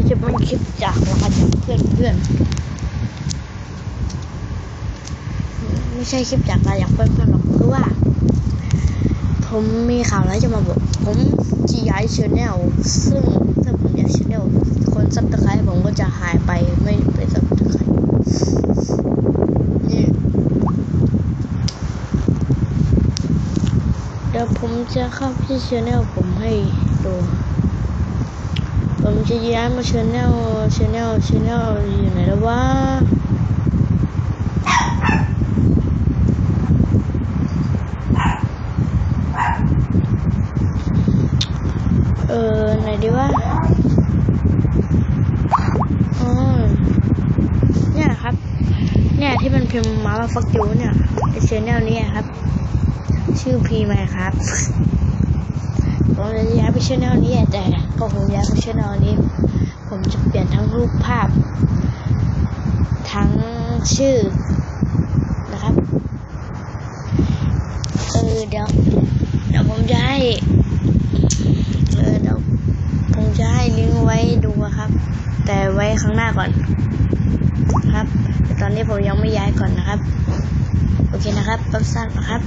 นี้จะเป็นคลิปจากรหัสเพื่อนเพื่อนไม่ใช่คลิปจากรหัสเพื่อนเพื่อนหรอกคือว่า ผมมีข่าวแล้วจะมาบอกผมจะย้ายชแนลซึ่งถ้าผมย้ายชแนลคนซับสไครต์ผมก็จะหายไปไม่ไปซับสไครต์นี่เดี๋ยวผมจะเข้าที่ชแนลผมให้ จะย้ายมาชแนลชแนลชแนลอยู่ไหนแล้ววะเออไหนดีวะอ๋อเนี่ยครับ เนี่ยที่มันพิมพ์มาว่าฟักยูเนี่ยไอชแนลนี้ครับ ชื่อพีไหมครับ ผมจะย้ายไป ชแนลนี้แต่พอผมย้ายไปชแนลนี้ ผมจะเปลี่ยนทั้งรูปภาพ ทั้งชื่อนะครับเออเดี๋ยวเดี๋ยวผมจะให้เออเดี๋ยวผมจะให้ลิงก์ไว้ดูครับ แต่ไว้ข้างหน้าก่อนครับ แต่ตอนนี้ผมยังไม่ย้ายก่อนนะครับ โอเคนะครับรับทราบนะครับ